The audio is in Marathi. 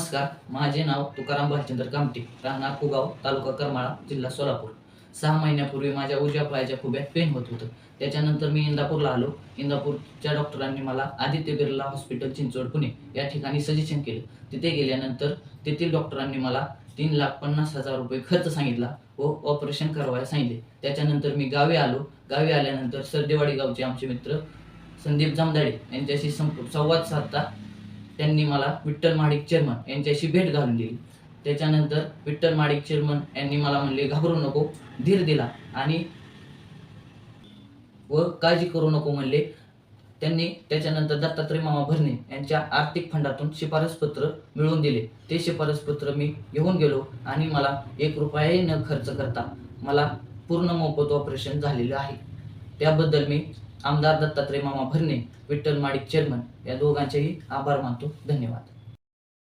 नमस्कार माझे नाव तुकाराम भालचंद्र कामटे राहणार कुगाव तालुका करमाळा जिल्हा सोलापूर. सहा महिन्यापूर्वी माझ्या उजव्या पायाच्या खुब्यात पेन होत होतं. त्याच्यानंतर मी इंदापूरला आलो. इंदापूरच्या डॉक्टरांनी मला आदित्य बिर्ला हॉस्पिटल चिंचवड पुणे या ठिकाणी सजेशन केलं. तिथे गेल्यानंतर तेथील डॉक्टरांनी मला तीन लाख पन्नास हजार रुपये खर्च सांगितला व ऑपरेशन करावायला सांगितले. त्याच्यानंतर मी गावी आलो. गावी आल्यानंतर सरदेवाडी गावचे आमचे मित्र संदीप जामदाडे यांच्याशी संप संवाद साधता त्यांनी मला विठ्ठल माडिक चेअरमन यांच्याशी भेट घालून दिली. त्याच्यानंतर विठ्ठल माडिक चेअरमन यांनी मला म्हणले घाबरू नको धीर दिला. आणि व काळजी करू नको म्हणले. त्यांनी त्याच्यानंतर दत्तात्रय मामा भरणे यांच्या आर्थिक फंडातून शिफारसपत्र मिळवून दिले. ते शिफारसपत्र मी घेऊन गेलो आणि मला एक रुपयाही न खर्च करता मला पूर्ण मोफत ऑपरेशन झालेलं आहे. त्याबद्दल मी आमदार दत्तात्रय मामा भरणे विठ्ठल माडिक चेअरमन या दोघांचेही आभार मानतो. धन्यवाद.